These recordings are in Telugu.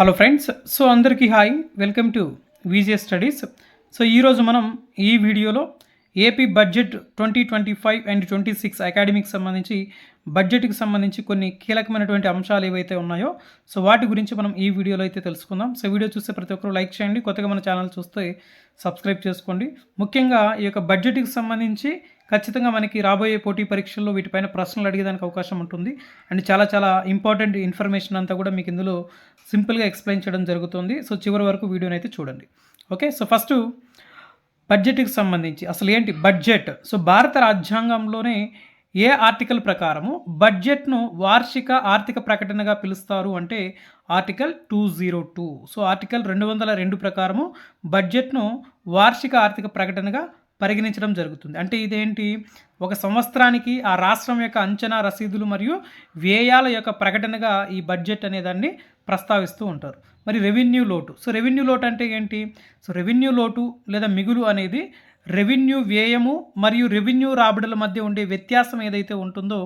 హలో ఫ్రెండ్స్ సో అందరికీ hi welcome to VJ studies so ఈరోజు మనం ఈ వీడియోలో AP budget twenty twenty five and twenty six అకాడమీకి సంబంధించి బడ్జెట్కి సంబంధించి కొన్ని కీలకమైనటువంటి అంశాలు ఏవైతే ఉన్నాయో సో వాటి గురించి మనం ఈ వీడియోలో అయితే తెలుసుకుందాం. సో వీడియో చూస్తే ప్రతి ఒక్కరు లైక్ చేయండి. కొత్తగా మన ఛానల్ చూస్తే సబ్స్క్రైబ్ చేసుకోండి. ముఖ్యంగా ఈ యొక్క బడ్జెట్కి సంబంధించి ఖచ్చితంగా మనకి రాబోయే పోటీ పరీక్షల్లో వీటిపైన ప్రశ్నలు అడిగేదానికి అవకాశం ఉంటుంది. అండ్ చాలా చాలా ఇంపార్టెంట్ ఇన్ఫర్మేషన్ అంతా కూడా మీకు ఇందులో సింపుల్గా ఎక్స్ప్లెయిన్ చేయడం జరుగుతుంది. సో చివరి వరకు వీడియోని అయితే చూడండి. ఓకే? సో ఫస్ట్ బడ్జెట్కి సంబంధించి. అసలు ఏంటి? బడ్జెట్. సో భారత రాజ్యాంగంలోనే ఏ ఆర్టికల్ ప్రకారము బడ్జెట్ను వార్షిక ఆర్థిక ప్రకటనగా పిలుస్తారు అంటే article two zero two. So article రెండు వందల రెండు ప్రకారము బడ్జెట్ను వార్షిక ఆర్థిక ప్రకటనగా పరిగణించడం జరుగుతుంది. అంటే ఇదేంటి? ఒక సంవత్సరానికి ఆ రాష్ట్రం యొక్క అంచనా రసీదులు మరియు వ్యయాల యొక్క ప్రకటనగా ఈ బడ్జెట్ అనే దాన్ని ప్రస్తావిస్తూ ఉంటారు. మరి రెవెన్యూ లోటు. సో రెవెన్యూ లోటు అంటే ఏంటి? సో రెవెన్యూ లోటు లేదా మిగులు అనేది రెవెన్యూ వ్యయము మరియు రెవెన్యూ రాబడుల మధ్య ఉండే వ్యత్యాసం ఏదైతే ఉంటుందో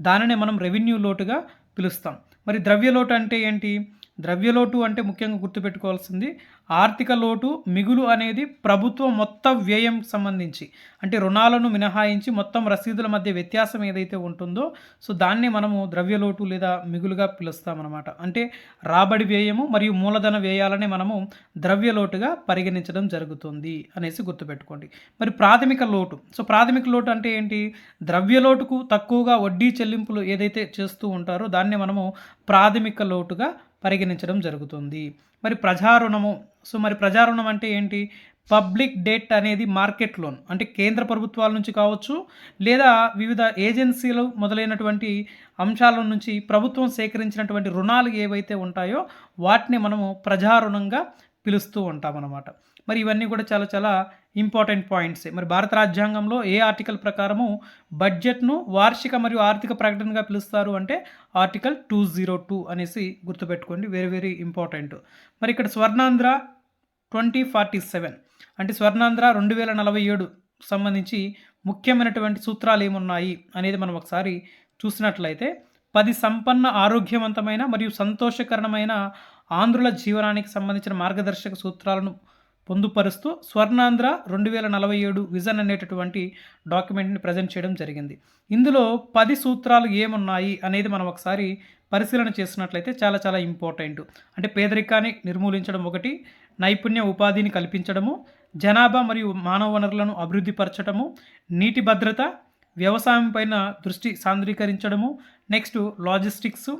దానినే మనం రెవెన్యూ లోటుగా పిలుస్తాం. మరి ద్రవ్య లోటు అంటే ఏంటి? ద్రవ్యలోటు అంటే ముఖ్యంగా గుర్తుపెట్టుకోవాల్సింది ఆర్థిక లోటు మిగులు అనేది ప్రభుత్వం మొత్తం వ్యయం సంబంధించి అంటే రుణాలను మినహాయించి మొత్తం రసీదుల మధ్య వ్యత్యాసం ఏదైతే ఉంటుందో సో దాన్ని మనము ద్రవ్యలోటు లేదా మిగులుగా పిలుస్తామన్నమాట. అంటే రాబడి వ్యయము మరియు మూలధన వ్యయాలని మనము ద్రవ్యలోటుగా పరిగణించడం జరుగుతుంది అనేసి గుర్తుపెట్టుకోండి. మరి ప్రాథమిక లోటు. సో ప్రాథమిక లోటు అంటే ఏంటి? ద్రవ్యలోటుకు తక్కువగా వడ్డీ చెల్లింపులు ఏదైతే చేస్తూ ఉంటారో దాన్ని మనము ప్రాథమిక లోటుగా పరిగణించడం జరుగుతుంది. మరి ప్రజారుణము సో మరి ప్రజా రుణం అంటే ఏంటి? పబ్లిక్ డెట్ అనేది మార్కెట్ లోన్. అంటే కేంద్ర ప్రభుత్వాల నుంచి కావచ్చు లేదా వివిధ ఏజెన్సీలు మొదలైనటువంటి అంశాల నుంచి ప్రభుత్వం సేకరించినటువంటి రుణాలు ఏవైతే ఉంటాయో వాటిని మనము ప్రజా రుణంగా పిలుస్తూ ఉంటామన్నమాట. మరి ఇవన్నీ కూడా చాలా చాలా ఇంపార్టెంట్ పాయింట్స్ మరి భారత రాజ్యాంగంలో ఏ ఆర్టికల్ ప్రకారము బడ్జెట్ను వార్షిక మరియు ఆర్థిక ప్రకటనగా పిలుస్తారు అంటే ఆర్టికల్ టూ జీరో టూ అనేసి గుర్తుపెట్టుకోండి. వెరీ వెరీ ఇంపార్టెంట్ మరి ఇక్కడ స్వర్ణాంధ్ర ట్వంటీ ఫార్టీ సెవెన్ అంటే స్వర్ణాంధ్ర రెండు వేల నలభై ఏడు సంబంధించి ముఖ్యమైనటువంటి సూత్రాలు ఏమున్నాయి అనేది మనం ఒకసారి చూసినట్లయితే పది సంపన్న ఆరోగ్యవంతమైన మరియు సంతోషకరమైన ఆంధ్రుల జీవనానికి సంబంధించిన మార్గదర్శక సూత్రాలను పొందుపరుస్తూ స్వర్ణాంధ్ర రెండు వేల నలభై ఏడు విజన్ అనేటటువంటి డాక్యుమెంట్ని ప్రజెంట్ చేయడం జరిగింది. ఇందులో పది సూత్రాలు ఏమున్నాయి అనేది మనం ఒకసారి పరిశీలన చేసినట్లయితే చాలా చాలా ఇంపార్టెంట్. అంటే పేదరికాన్ని నిర్మూలించడం ఒకటి నైపుణ్య ఉపాధిని కల్పించడము జనాభా మరియు మానవ వనరులను అభివృద్ధి పరచడము నీటి భద్రత వ్యవసాయం పైన దృష్టి సాంద్రీకరించడము నెక్స్ట్ లాజిస్టిక్స్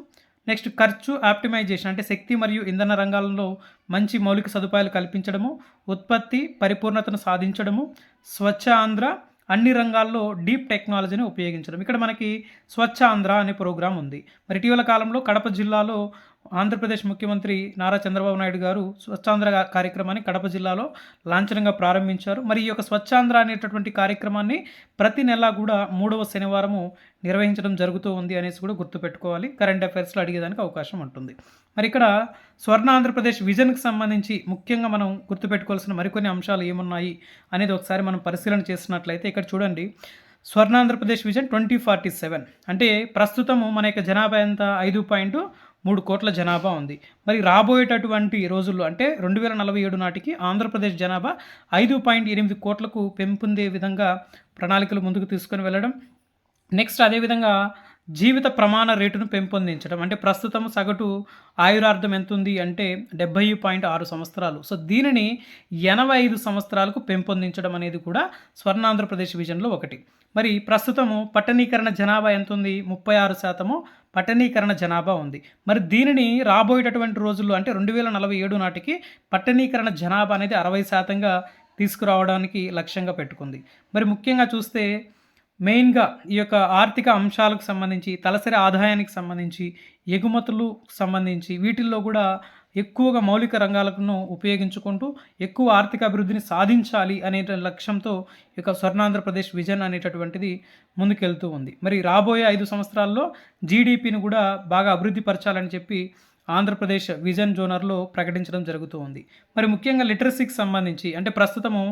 నెక్స్ట్ ఖర్చు ఆప్టిమైజేషన్ అంటే శక్తి మరియు ఇంధన రంగాలలో మంచి మౌలిక సదుపాయాలు కల్పించడము ఉత్పత్తి పరిపూర్ణతను సాధించడము స్వచ్ఛ ఆంధ్ర అన్ని రంగాల్లో డీప్ టెక్నాలజీని ఉపయోగించడం. ఇక్కడ మనకి స్వచ్ఛ ఆంధ్ర అనే ప్రోగ్రాం ఉంది. మరి ఇటీవల కాలంలో కడప జిల్లాలో ఆంధ్రప్రదేశ్ ముఖ్యమంత్రి నారా చంద్రబాబు నాయుడు గారు స్వచ్ఛాంధ్ర కార్యక్రమాన్ని కడప జిల్లాలో లాంఛనంగా ప్రారంభించారు. మరి ఈ యొక్క స్వచ్ఛాంధ్ర అనేటటువంటి కార్యక్రమాన్ని ప్రతి నెల కూడా మూడవ శనివారము నిర్వహించడం జరుగుతూ ఉంది అనేసి కూడా గుర్తుపెట్టుకోవాలి. కరెంట్ అఫైర్స్లో అడిగేదానికి అవకాశం ఉంటుంది. మరి ఇక్కడ స్వర్ణ ఆంధ్రప్రదేశ్ విజన్కి సంబంధించి ముఖ్యంగా మనం గుర్తుపెట్టుకోవాల్సిన మరికొన్ని అంశాలు ఏమున్నాయి అనేది ఒకసారి మనం పరిశీలన చేసినట్లయితే ఇక్కడ చూడండి. Swarna Andhra Pradesh vision twenty forty seven. అంటే ప్రస్తుతము మన యొక్క జనాభా ఎంత? ఐదు పాయింట్ మూడు కోట్ల జనాభా ఉంది. మరి రాబోయేటటువంటి రోజుల్లో అంటే రెండు వేల నలభై ఏడు నాటికి ఆంధ్రప్రదేశ్ జనాభా ఐదు పాయింట్ ఎనిమిది కోట్లకు పెంపొందే విధంగా ప్రణాళికలు ముందుకు తీసుకొని వెళ్ళడం. నెక్స్ట్ అదేవిధంగా జీవిత ప్రమాణ రేటును పెంపొందించడం. అంటే ప్రస్తుతం సగటు ఆయురార్థం ఎంత ఉంది అంటే డెబ్బై పాయింట్ ఆరు సంవత్సరాలు. సో దీనిని ఎనభై ఐదు సంవత్సరాలకు పెంపొందించడం అనేది కూడా స్వర్ణాంధ్రప్రదేశ్ విజన్లో ఒకటి. మరి ప్రస్తుతము పట్టణీకరణ జనాభా ఎంత ఉంది? ముప్పై ఆరు శాతము. పట్టణీకరణ జనాభా ఉంది. మరి దీనిని రాబోయేటటువంటి రోజుల్లో అంటే రెండు వేల నలభై ఏడు నాటికి పట్టణీకరణ జనాభా అనేది అరవై శాతంగా తీసుకురావడానికి లక్ష్యంగా పెట్టుకుంది. మరి ముఖ్యంగా చూస్తే మెయిన్గా ఈ యొక్క ఆర్థిక అంశాలకు సంబంధించి తలసరి ఆదాయానికి సంబంధించి ఎగుమతులు సంబంధించి వీటిల్లో కూడా ఎక్కువగా మౌలిక రంగాలను ఉపయోగించుకుంటూ ఎక్కువ ఆర్థిక అభివృద్ధిని సాధించాలి అనే లక్ష్యంతో ఈ యొక్క స్వర్ణాంధ్రప్రదేశ్ విజన్ అనేటటువంటిది ముందుకెళ్తూ ఉంది. మరి రాబోయే ఐదు సంవత్సరాల్లో జీడిపిని కూడా బాగా అభివృద్ధి పరచాలని చెప్పి ఆంధ్రప్రదేశ్ విజన్ జోనర్లో ప్రకటించడం జరుగుతూ ఉంది. మరి ముఖ్యంగా లిటరసీకి సంబంధించి అంటే ప్రస్తుతము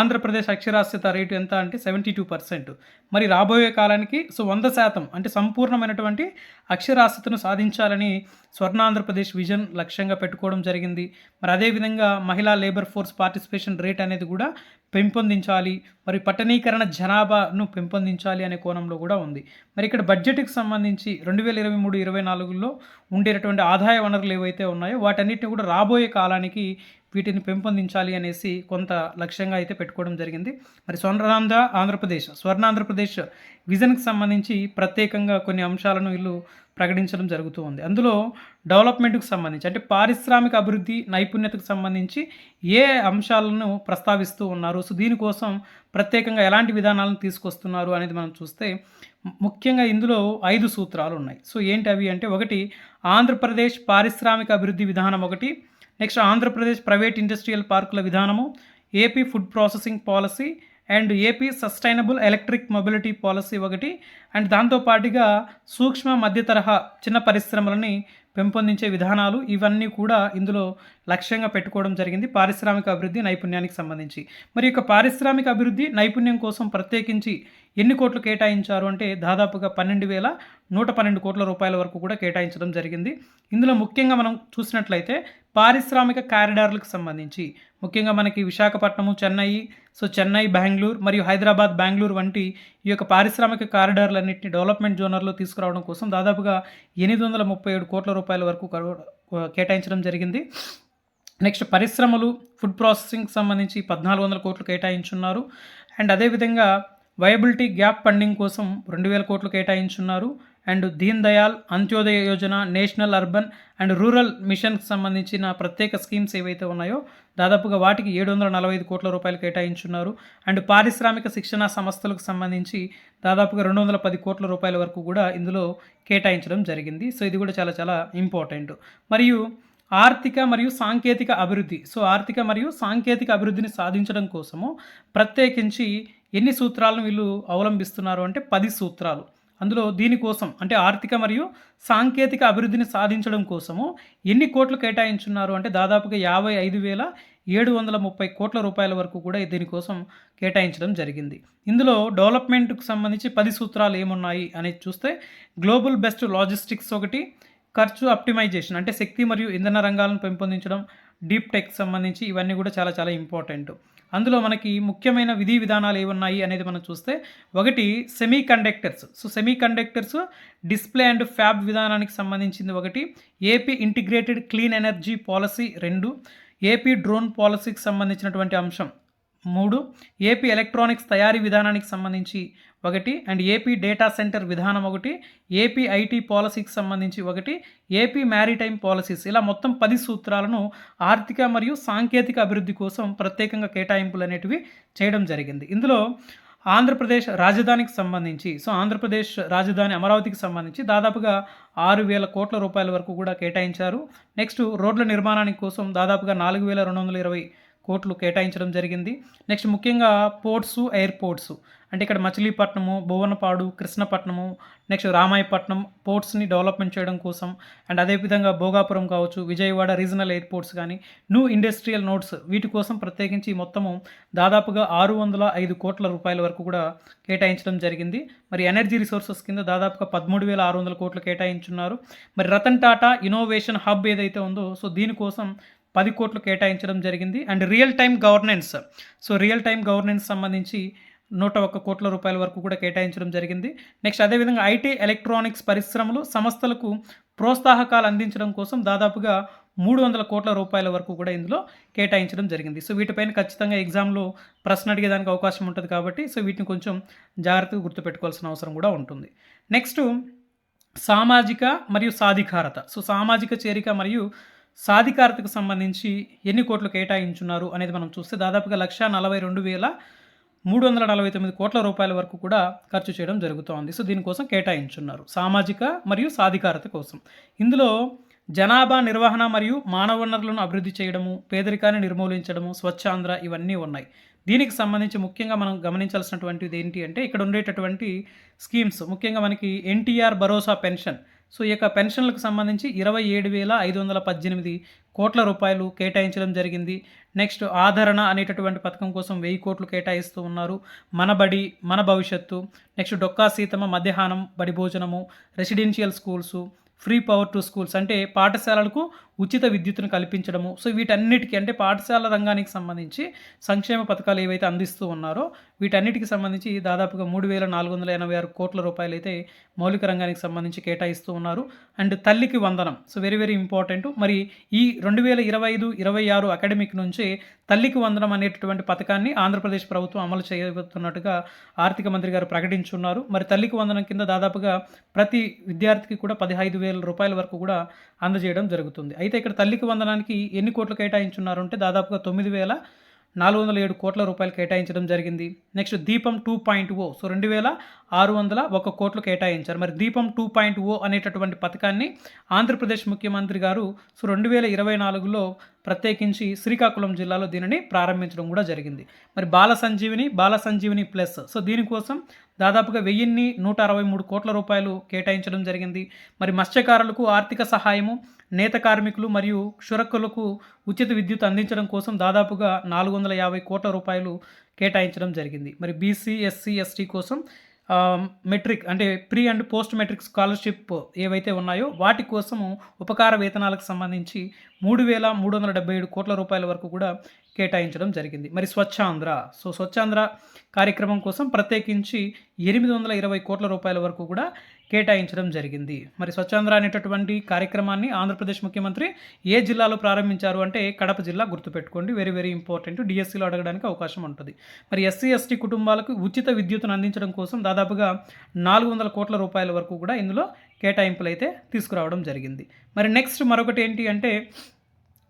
ఆంధ్రప్రదేశ్ అక్షరాస్యత రేటు ఎంత అంటే సెవెంటీ టూ పర్సెంట్. మరి రాబోయే కాలానికి సో వంద శాతం అంటే సంపూర్ణమైనటువంటి అక్షరాస్యతను సాధించాలని స్వర్ణాంధ్రప్రదేశ్ విజన్ లక్ష్యంగా పెట్టుకోవడం జరిగింది. మరి అదేవిధంగా మహిళా లేబర్ ఫోర్స్ పార్టిసిపేషన్ రేట్ అనేది కూడా పెంపొందించాలి. మరి పట్టణీకరణ జనాభాను పెంపొందించాలి అనే కోణంలో కూడా ఉంది. మరి ఇక్కడ బడ్జెట్కి సంబంధించి రెండు వేల ఇరవై మూడు ఇరవై నాలుగులో ఉండేటటువంటి ఆదాయ వనరులు ఏవైతే ఉన్నాయో వాటన్నిటిని కూడా రాబోయే కాలానికి వీటిని పెంపొందించాలి అనేసి కొంత లక్ష్యంగా అయితే పెట్టుకోవడం జరిగింది. మరి స్వర్ణాంధ్ర ఆంధ్రప్రదేశ్ స్వర్ణాంధ్రప్రదేశ్ విజన్కి సంబంధించి ప్రత్యేకంగా కొన్ని అంశాలను వీళ్ళు ప్రకటించడం జరుగుతూ ఉంది. అందులో డెవలప్మెంట్కి సంబంధించి అంటే పారిశ్రామిక అభివృద్ధి నైపుణ్యతకు సంబంధించి ఏ అంశాలను ప్రస్తావిస్తూ ఉన్నారు? సో దీనికోసం ప్రత్యేకంగా ఎలాంటి విధానాలను తీసుకొస్తున్నారు అనేది మనం చూస్తే ముఖ్యంగా ఇందులో ఐదు సూత్రాలు ఉన్నాయి. సో ఏంటి అవి అంటే ఒకటి ఆంధ్రప్రదేశ్ పారిశ్రామిక అభివృద్ధి విధానం ఒకటి నెక్స్ట్ ఆంధ్రప్రదేశ్ ప్రైవేట్ ఇండస్ట్రియల్ పార్కుల విధానము AP food processing policy and AP sustainable electric mobility policy ఒకటి. అండ్ దాంతోపాటుగా సూక్ష్మ మధ్య తరహా చిన్న పరిశ్రమలని పెంపొందించే విధానాలు ఇవన్నీ కూడా ఇందులో లక్ష్యంగా పెట్టుకోవడం జరిగింది. పారిశ్రామిక అభివృద్ధి నైపుణ్యానికి సంబంధించి. మరి యొక్క పారిశ్రామిక అభివృద్ధి నైపుణ్యం కోసం ప్రత్యేకించి ఎన్ని కోట్లు కేటాయించారు అంటే దాదాపుగా పన్నెండు వేల నూట పన్నెండు కోట్ల రూపాయల వరకు కూడా కేటాయించడం జరిగింది. ఇందులో ముఖ్యంగా మనం చూసినట్లయితే పారిశ్రామిక కారిడార్లకు సంబంధించి ముఖ్యంగా మనకి విశాఖపట్నము చెన్నై సో చెన్నై బెంగళూరు మరియు హైదరాబాద్ బెంగళూరు వంటి ఈ యొక్క పారిశ్రామిక కారిడార్లన్నింటినీ డెవలప్మెంట్ జోనర్లో తీసుకురావడం కోసం దాదాపుగా ఎనిమిది వందల ముప్పై ఏడు కోట్ల రూపాయల వరకు కేటాయించడం జరిగింది. నెక్స్ట్ పరిశ్రమలు ఫుడ్ ప్రాసెసింగ్ సంబంధించి పద్నాలుగు వందల కోట్లు కేటాయించున్నారు. అండ్ అదేవిధంగా వయబిలిటీ గ్యాప్ ఫండింగ్ కోసం రెండు వేల కోట్లు కేటాయించున్నారు. And Deen Dayal Antyodaya Yojana national urban and rural మిషన్కి సంబంధించిన ప్రత్యేక స్కీమ్స్ ఏవైతే ఉన్నాయో దాదాపుగా వాటికి ఏడు వందల నలభై ఐదు కోట్ల రూపాయలు కేటాయించున్నారు. అండ్ పారిశ్రామిక శిక్షణ సంస్థలకు సంబంధించి దాదాపుగా రెండు వందల పది కోట్ల రూపాయల వరకు కూడా ఇందులో కేటాయించడం జరిగింది. సో ఇది కూడా చాలా చాలా ఇంపార్టెంట్. మరియు ఆర్థిక మరియు సాంకేతిక అభివృద్ధి. సో ఆర్థిక మరియు సాంకేతిక అభివృద్ధిని సాధించడం కోసము ప్రత్యేకించి ఎన్ని సూత్రాలను వీళ్ళు అవలంబిస్తున్నారు అంటే పది సూత్రాలు. అందులో దీనికోసం అంటే ఆర్థిక మరియు సాంకేతిక అభివృద్ధిని సాధించడం కోసము ఎన్ని కోట్లు కేటాయించున్నారు అంటే దాదాపుగా యాభై ఐదు వేల ఏడు వందల ముప్పై కోట్ల రూపాయల వరకు కూడా దీనికోసం కేటాయించడం జరిగింది. ఇందులో డెవలప్మెంట్కు సంబంధించి పది సూత్రాలు ఏమున్నాయి అనేది చూస్తే గ్లోబల్ బెస్ట్ లాజిస్టిక్స్ ఒకటి ఖర్చు ఆప్టిమైజేషన్ అంటే శక్తి మరియు ఇంధన రంగాలను పెంపొందించడం డీప్ టెక్ సంబంధించి ఇవన్నీ కూడా చాలా చాలా ఇంపార్టెంట్. అందులో మనకి ముఖ్యమైన విధి విధానాలు ఏమున్నాయి అనేది మనం చూస్తే ఒకటి semiconductors so semiconductors display and fab విధానానికి సంబంధించింది ఒకటి. AP integrated clean energy policy రెండు. ఏపీ డ్రోన్ పాలసీకి సంబంధించినటువంటి అంశం మూడు. ఏపీ ఎలక్ట్రానిక్స్ తయారీ విధానానికి సంబంధించి ఒకటి అండ్ ఏపీ డేటా సెంటర్ విధానం ఒకటి ఏపీ ఐటీ పాలసీకి సంబంధించి ఒకటి ఏపీ మ్యారిటైమ్ పాలసీస్. ఇలా మొత్తం పది సూత్రాలను ఆర్థిక మరియు సాంకేతిక అభివృద్ధి కోసం ప్రత్యేకంగా కేటాయింపులు అనేటివి చేయడం జరిగింది. ఇందులో ఆంధ్రప్రదేశ్ రాజధానికి సంబంధించి సో ఆంధ్రప్రదేశ్ రాజధాని అమరావతికి సంబంధించి దాదాపుగా ఆరు వేల కోట్ల రూపాయల వరకు కూడా కేటాయించారు. నెక్స్ట్ రోడ్ల నిర్మాణానికి కోసం దాదాపుగా నాలుగు వేల రెండు వందల ఇరవై కోట్లు కేటాయించడం జరిగింది. నెక్స్ట్ ముఖ్యంగా పోర్ట్స్ ఎయిర్పోర్ట్స్. అంటే ఇక్కడ మచిలీపట్నము భువనపాడు కృష్ణపట్నము నెక్స్ట్ రామాయపట్నం పోర్ట్స్ని డెవలప్మెంట్ చేయడం కోసం. అండ్ అదేవిధంగా భోగాపురం కావచ్చు విజయవాడ రీజనల్ ఎయిర్పోర్ట్స్ కానీ న్యూ ఇండస్ట్రియల్ నోట్స్ వీటి కోసం ప్రత్యేకించి మొత్తము దాదాపుగా ఆరు వందల ఐదు కోట్ల రూపాయల వరకు కూడా కేటాయించడం జరిగింది. మరి ఎనర్జీ రిసోర్సెస్ కింద దాదాపుగా పదమూడు వేల ఆరు వందల కోట్లు కేటాయించున్నారు. మరి రతన్ టాటా ఇన్నోవేషన్ హబ్ ఏదైతే ఉందో సో దీనికోసం పది కోట్లు కేటాయించడం జరిగింది. And real time governance so real time governance సంబంధించి నూట ఒక్క కోట్ల రూపాయల వరకు కూడా కేటాయించడం జరిగింది. నెక్స్ట్ అదేవిధంగా ఐటీ ఎలక్ట్రానిక్స్ పరిశ్రమలు సంస్థలకు ప్రోత్సాహకాలు అందించడం కోసం దాదాపుగా మూడు వందల కోట్ల రూపాయల వరకు కూడా ఇందులో కేటాయించడం జరిగింది. సో వీటిపైన ఖచ్చితంగా ఎగ్జామ్లో ప్రశ్న అడిగేదానికి అవకాశం ఉంటుంది కాబట్టి సో వీటిని కొంచెం జాగ్రత్తగా గుర్తుపెట్టుకోవాల్సిన అవసరం కూడా ఉంటుంది. నెక్స్ట్ సామాజిక మరియు సాధికారత. సో సామాజిక చేరిక మరియు సాధికారతకు సంబంధించి ఎన్ని కోట్లు కేటాయించున్నారు అనేది మనం చూస్తే దాదాపుగా లక్ష నలభై రెండు వేల మూడు వందల నలభై తొమ్మిది కోట్ల రూపాయల వరకు కూడా ఖర్చు చేయడం జరుగుతోంది. సో దీనికోసం కేటాయించున్నారు సామాజిక మరియు సాధికారత కోసం. ఇందులో జనాభా నిర్వహణ మరియు మానవ వనరులను అభివృద్ధి చేయడము పేదరికాన్ని నిర్మూలించడము స్వచ్ఛాంధ్ర ఇవన్నీ ఉన్నాయి. దీనికి సంబంధించి ముఖ్యంగా మనం గమనించాల్సినటువంటిది ఏంటి అంటే ఇక్కడ ఉండేటటువంటి స్కీమ్స్. ముఖ్యంగా మనకి ఎన్టీఆర్ భరోసా పెన్షన్ సో ఈ యొక్క పెన్షన్లకు సంబంధించి ఇరవై ఏడు వేల ఐదు వందల పద్దెనిమిది కోట్ల రూపాయలు కేటాయించడం జరిగింది. నెక్స్ట్ ఆదరణ అనేటటువంటి పథకం కోసం వెయ్యి కోట్లు కేటాయిస్తూ ఉన్నారు. మన బడి మన భవిష్యత్తు. నెక్స్ట్ డొక్కా సీతమ్మ మధ్యాహ్నం బడి భోజనము residential schools free power to schools అంటే పాఠశాలలకు ఉచిత విద్యుత్తును కల్పించడము. సో వీటన్నిటికీ అంటే పాఠశాల రంగానికి సంబంధించి సంక్షేమ పథకాలు ఏవైతే అందిస్తూ ఉన్నారో వీటన్నిటికి సంబంధించి దాదాపుగా మూడు వేల నాలుగు వందల ఎనభై ఆరు కోట్ల రూపాయలు అయితే మౌలిక రంగానికి సంబంధించి కేటాయిస్తూ ఉన్నారు. అండ్ తల్లికి వందనం. So very very important. మరి ఈ రెండు వేల ఇరవై ఐదు ఇరవై ఆరు అకాడమిక్ నుంచి తల్లికి వందనం అనేటటువంటి పథకాన్ని ఆంధ్రప్రదేశ్ ప్రభుత్వం అమలు చేయబోతున్నట్టుగా ఆర్థిక మంత్రి గారు ప్రకటించున్నారు. మరి తల్లికి వందనం కింద దాదాపుగా ప్రతి విద్యార్థికి కూడా పదిహైదు వేల రూపాయల వరకు కూడా అందజేయడం జరుగుతుంది. అయితే ఇక్కడ తల్లికి వందనానికి ఎన్ని కోట్లు కేటాయించున్నారంటే దాదాపుగా తొమ్మిది వేల నాలుగు వందల ఏడు కోట్ల రూపాయలు కేటాయించడం జరిగింది. నెక్స్ట్ దీపం టూ పాయింట్ ఓ. సో రెండు వేల ఆరు వందల ఒక కోట్లు కేటాయించారు. మరి దీపం టూ పాయింట్ ఓ అనేటటువంటి పథకాన్ని ఆంధ్రప్రదేశ్ ముఖ్యమంత్రి గారు సో రెండు వేల ఇరవై నాలుగులో ప్రత్యేకించి శ్రీకాకుళం జిల్లాలో దీనిని ప్రారంభించడం కూడా జరిగింది. మరి బాల సంజీవిని బాల సంజీవిని ప్లస్. సో దీనికోసం దాదాపుగా వెయ్యిన్ని నూట అరవై మూడు కోట్ల రూపాయలు కేటాయించడం జరిగింది. మరి మత్స్యకారులకు ఆర్థిక సహాయము నేత కార్మికులు మరియు క్షురకులకు ఉచిత విద్యుత్ అందించడం కోసం దాదాపుగా నాలుగు వందల యాభై కోట్ల రూపాయలు కేటాయించడం జరిగింది. మరి బీసీ ఎస్సీ ఎస్టీ కోసం మెట్రిక్ అంటే pre and post matric scholarship ఏవైతే ఉన్నాయో వాటి కోసం ఉపకార వేతనాలకు సంబంధించి మూడు వేల మూడు వందల డెబ్బై ఏడు కోట్ల రూపాయల వరకు కూడా కేటాయించడం జరిగింది. మరి స్వచ్ఛాంధ్ర. సో స్వచ్ఛాంధ్ర కార్యక్రమం కోసం ప్రత్యేకించి ఎనిమిది వందల ఇరవై కోట్ల రూపాయల వరకు కూడా కేటాయించడం జరిగింది. మరి స్వచ్ఛాంధ్ర అనేటటువంటి కార్యక్రమాన్ని ఆంధ్రప్రదేశ్ ముఖ్యమంత్రి ఏ జిల్లాలో ప్రారంభించారు అంటే కడప జిల్లా గుర్తుపెట్టుకోండి. Very very important. డిఎస్సిలో అడగడానికి అవకాశం ఉంటుంది. మరి ఎస్సీ ఎస్టీ కుటుంబాలకు ఉచిత విద్యుత్తును అందించడం కోసం దాదాపుగా నాలుగు వందల కోట్ల రూపాయల వరకు కూడా ఇందులో కేటాయింపులు అయితే తీసుకురావడం జరిగింది. మరి నెక్స్ట్ మరొకటి ఏంటి అంటే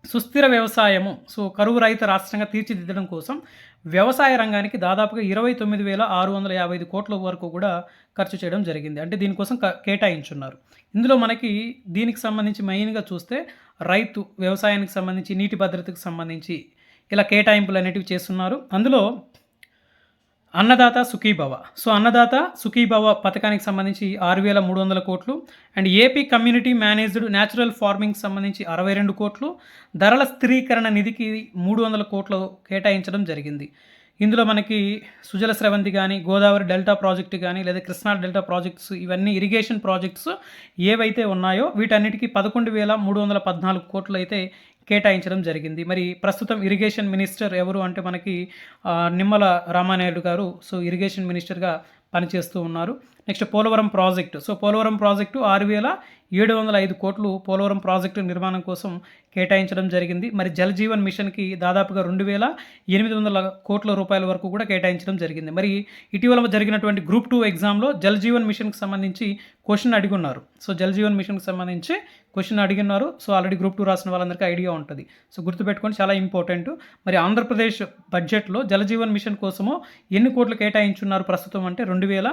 సుస్థిర వ్యవసాయము సో కరువు రహిత రాష్ట్రంగా తీర్చిదిద్దడం కోసం వ్యవసాయ రంగానికి దాదాపుగా ఇరవై తొమ్మిది వేల ఆరు వందల యాభై ఐదు కోట్ల వరకు కూడా ఖర్చు చేయడం జరిగింది. అంటే దీనికోసం క- కేటాయించున్నారు. ఇందులో మనకి దీనికి సంబంధించి మెయిన్గా చూస్తే రైతు వ్యవసాయానికి సంబంధించి నీటి భద్రతకు సంబంధించి ఇలా కేటాయింపులు అనేటివి చేస్తున్నారు. అందులో అన్నదాత సుఖీభవ. సో అన్నదాత సుఖీభవ పథకానికి సంబంధించి ఆరు వేల మూడు వందల కోట్లు and AP community managed natural farming సంబంధించి అరవై రెండు కోట్లు. ధరల స్థిరీకరణ నిధికి మూడు వందల కోట్లు కేటాయించడం జరిగింది. ఇందులో మనకి సుజల స్రవంతి కానీ గోదావరి డెల్టా ప్రాజెక్టు కానీ లేదా కృష్ణా డెల్టా ప్రాజెక్ట్స్ ఇవన్నీ ఇరిగేషన్ ప్రాజెక్ట్స్ ఏవైతే ఉన్నాయో వీటన్నిటికీ పదకొండు వేల మూడు వందల పద్నాలుగు కోట్లు అయితే కేటాయించడం జరిగింది. మరి ప్రస్తుతం ఇరిగేషన్ మినిస్టర్ ఎవరు అంటే మనకి నిమ్మల రామానాయుడు గారు. సో ఇరిగేషన్ మినిస్టర్గా పనిచేస్తూ ఉన్నారు. Next Polavaram project. So Polavaram project ఆరు వేల ఏడు వందల ఐదు కోట్లు పోలవరం ప్రాజెక్టు నిర్మాణం కోసం కేటాయించడం జరిగింది. మరి జల్ జీవన్ మిషన్కి దాదాపుగా రెండు వేల ఎనిమిది వందల కోట్ల రూపాయల వరకు కూడా కేటాయించడం జరిగింది. మరి ఇటీవల జరిగినటువంటి గ్రూప్ టూ ఎగ్జామ్లో జల్ జీవన్ మిషన్కి సంబంధించి క్వశ్చన్ అడిగి ఉన్నారు సో జల్ జీవన్ మిషన్కి సంబంధించి క్వశ్చన్ అడిగినారు సో ఆల్రెడీ గ్రూప్ టూ రాసిన వాళ్ళందరికీ ఐడియా ఉంటుంది. సో గుర్తుపెట్టుకొని చాలా ఇంపార్టెంట్. మరి ఆంధ్రప్రదేశ్ బడ్జెట్లో జలజీవన్ మిషన్ కోసము ఎన్ని కోట్లు కేటాయించున్నారు ప్రస్తుతం అంటే రెండు వేల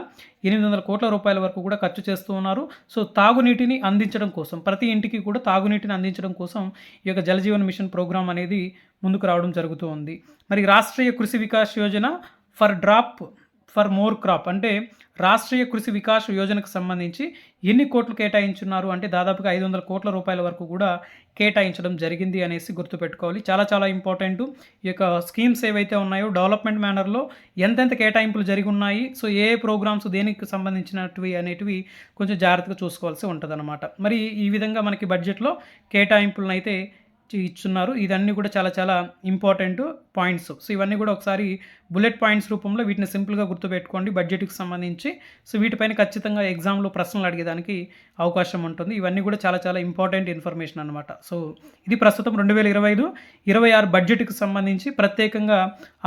ఎనిమిది వందల కోట్ల రూపాయల వరకు కూడా ఖర్చు చేస్తూ ఉన్నారు. సో తాగునీటిని అందించడం కోసం ప్రతి ఇంటికి కూడా తాగునీటిని అందించడం కోసం ఈ యొక్క జలజీవన్ మిషన్ ప్రోగ్రామ్ అనేది ముందుకు రావడం జరుగుతూ ఉంది. మరి Rashtriya Krishi Vikas Yojana per drop per more crop అంటే రాష్ట్రీయ కృషి వికాస్ యోజనకు సంబంధించి ఎన్ని కోట్లు కేటాయించున్నారు అంటే దాదాపుగా ఐదు వందల కోట్ల రూపాయల వరకు కూడా కేటాయించడం జరిగింది అనేసి గుర్తుపెట్టుకోవాలి. చాలా చాలా ఇంపార్టెంట్. ఈ యొక్క స్కీమ్స్ ఏవైతే ఉన్నాయో డెవలప్మెంట్ మేనర్లో ఎంతెంత కేటాయింపులు జరిగి ఉన్నాయి సో ఏ ప్రోగ్రామ్స్ దేనికి సంబంధించినటివి అనేటివి కొంచెం జాగ్రత్తగా చూసుకోవాల్సి ఉంటుంది మరి ఈ విధంగా మనకి బడ్జెట్లో కేటాయింపులను అయితే ఇచ్చున్నారు. ఇదన్నీ కూడా చాలా చాలా ఇంపార్టెంట్ పాయింట్స్. సో ఇవన్నీ కూడా ఒకసారి బుల్లెట్ పాయింట్స్ రూపంలో వీటిని సింపుల్గా గుర్తుపెట్టుకోండి బడ్జెట్కి సంబంధించి. సో వీటిపైన ఖచ్చితంగా ఎగ్జామ్లో ప్రశ్నలు అడిగేదానికి అవకాశం ఉంటుంది. ఇవన్నీ కూడా చాలా చాలా ఇంపార్టెంట్ ఇన్ఫర్మేషన్ అనమాట సో ఇది ప్రస్తుతం రెండు వేల ఇరవై ఐదు. ఇరవై ఆరు బడ్జెట్కి సంబంధించి ప్రత్యేకంగా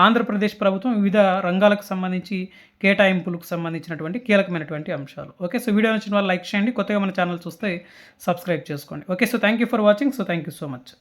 ఆంధ్రప్రదేశ్ ప్రభుత్వం వివిధ రంగాలకు సంబంధించి కేటాయింపులకు సంబంధించినటువంటి కీలకమైనటువంటి అంశాలు. ఓకే సో వీడియో నచ్చిన వాళ్ళు లైక్ చేయండి. కొత్తగా మన ఛానల్ చూస్తే సబ్స్క్రైబ్ చేసుకోండి. Okay so thank you for watching. So thank you so much.